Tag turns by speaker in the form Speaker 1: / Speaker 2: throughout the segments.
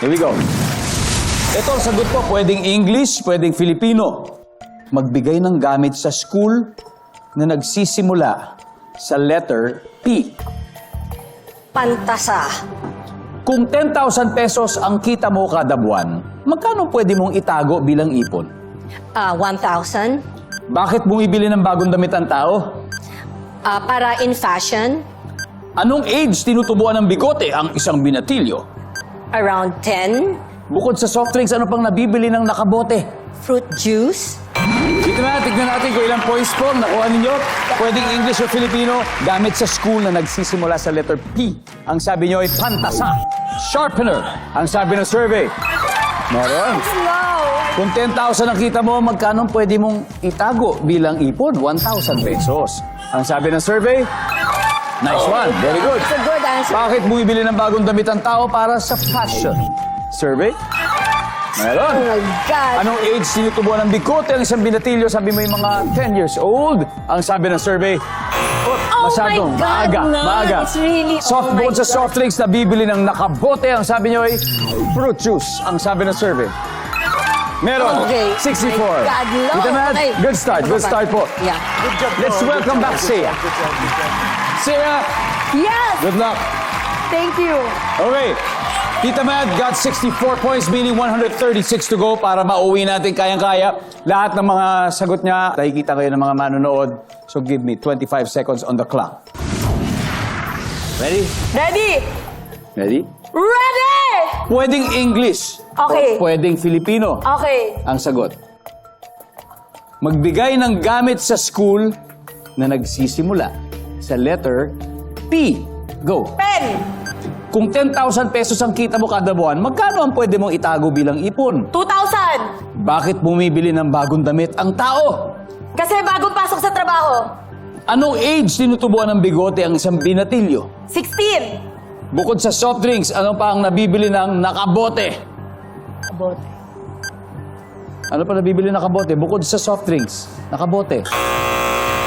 Speaker 1: Here we go. Ito ang sagot po, pwedeng English, pwedeng Filipino. Magbigay ng gamit sa school na nagsisimula sa letter P.
Speaker 2: Pantasa.
Speaker 1: Kung 10,000 pesos ang kita mo kada buwan, magkano pwede mong itago bilang ipon?
Speaker 2: Ah, 1,000.
Speaker 1: Bakit bumibili ng bagong damit ang tao?
Speaker 2: Ah, para in fashion,
Speaker 1: Anong age tinutubuan ng bigote ang isang binatilyo?
Speaker 2: Around 10.
Speaker 1: Bukod sa soft drinks, ano pang nabibili ng nakabote?
Speaker 2: Fruit juice.
Speaker 1: Dito na, tignan natin kung ilang points po nakuha ninyo. Pwedeng English o Filipino, gamit sa school na nagsisimula sa letter P. Ang sabi nyo ay pantasa. Sharpener. Ang sabi ng survey. Meron. Kung 10,000 ang kita mo, magkano pwede mong itago bilang ipon? 1,000 pesos. Ang sabi ng survey, nice one. Very good.
Speaker 2: It's a good answer.
Speaker 1: Bakit bumibili ng bagong damit ang tao para sa fashion? Survey? Meron.
Speaker 2: Oh my God.
Speaker 1: Anong age tinutubuan ng bikote ang isang binatilyo? Sabi mo yung mga 10 years old. Ang sabi ng survey,
Speaker 2: Oh
Speaker 1: masyadong
Speaker 2: my God,
Speaker 1: maaga,
Speaker 2: no.
Speaker 1: maaga.
Speaker 2: It's really,
Speaker 1: Soft
Speaker 2: oh
Speaker 1: bukod sa soft drinks na bibili ng nakabote, ang sabi nyo ay fruit juice. Ang sabi ng survey. Meron.
Speaker 2: Okay.
Speaker 1: 64.
Speaker 2: My God,
Speaker 1: good start, good start po.
Speaker 2: Yeah.
Speaker 1: Let's welcome back Sia. Sia,
Speaker 2: Yes!
Speaker 1: good luck.
Speaker 2: Thank you.
Speaker 1: Okay. Tita Mad got 64 points, meaning 136 to go para mauwi natin kayang-kaya. Lahat ng mga sagot niya, nakikita kayo ng mga manonood. So give me 25 seconds on the clock. Ready?
Speaker 2: Ready?
Speaker 1: Ready?
Speaker 2: Ready!
Speaker 1: Pwedeng English.
Speaker 2: Okay.
Speaker 1: Pwedeng Filipino.
Speaker 2: Okay.
Speaker 1: Ang sagot. Magbigay ng gamit sa school na nagsisimula sa letter P. Go.
Speaker 2: Pen.
Speaker 1: Kung 10,000 pesos ang kita mo kada buwan, magkano ang pwede mong itago bilang ipon?
Speaker 2: 2,000.
Speaker 1: Bakit bumibili ng bagong damit ang tao?
Speaker 2: Kasi bagong pasok sa trabaho.
Speaker 1: Anong age tinutubuan ng bigote ang isang binatilyo?
Speaker 2: 16.
Speaker 1: Bukod sa soft drinks, ano pa ang nabibili ng nakabote?
Speaker 2: Abote.
Speaker 1: Ano pa nabibili ng nakabote? Bukod sa soft drinks, nakabote.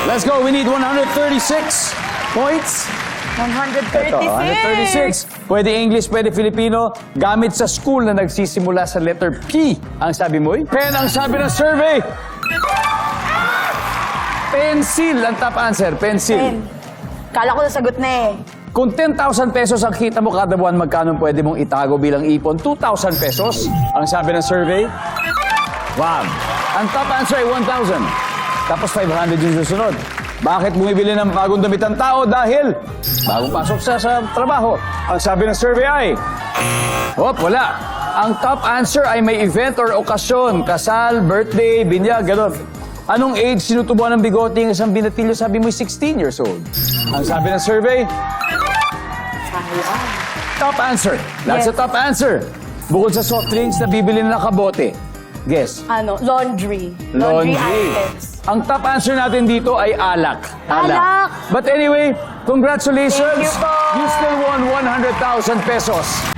Speaker 1: Let's go, we need 136 points.
Speaker 2: 136.
Speaker 1: Ito, 136. Pwede English, pwede Filipino. Gamit sa school na nagsisimula sa letter P. Ang sabi mo, pen ang sabi ng survey. Pencil ang top answer, pencil.
Speaker 2: Pen. Kala ko nasagot na eh.
Speaker 1: Kung 10,000 pesos ang kita mo kada buwan, magkano pwede mong itago bilang ipon? 2,000 pesos. Ang sabi ng survey. Wow. Ang top answer ay 1,000. Tapos 500 yung susunod. Bakit bumibili ng bagong damit ang tao? Dahil bagong pasok sa, sa trabaho. Ang sabi ng survey ay... Hop, wala. Ang top answer ay may event or okasyon. Kasal, birthday, binyag, gano'n. Anong age sinutubuan ng bigote ng isang binatilyo? Sabi mo 16 years old. Ang sabi ng survey, Top answer. That's
Speaker 2: Yes.
Speaker 1: a top answer. Bukod sa soft drinks na bibili na kabote. Guess.
Speaker 2: Ano? Laundry.
Speaker 1: Laundry.
Speaker 2: items.
Speaker 1: Ang top answer natin dito ay alak.
Speaker 2: Alak.
Speaker 1: But anyway, congratulations.
Speaker 2: Thank you po.
Speaker 1: You still won 100,000 pesos.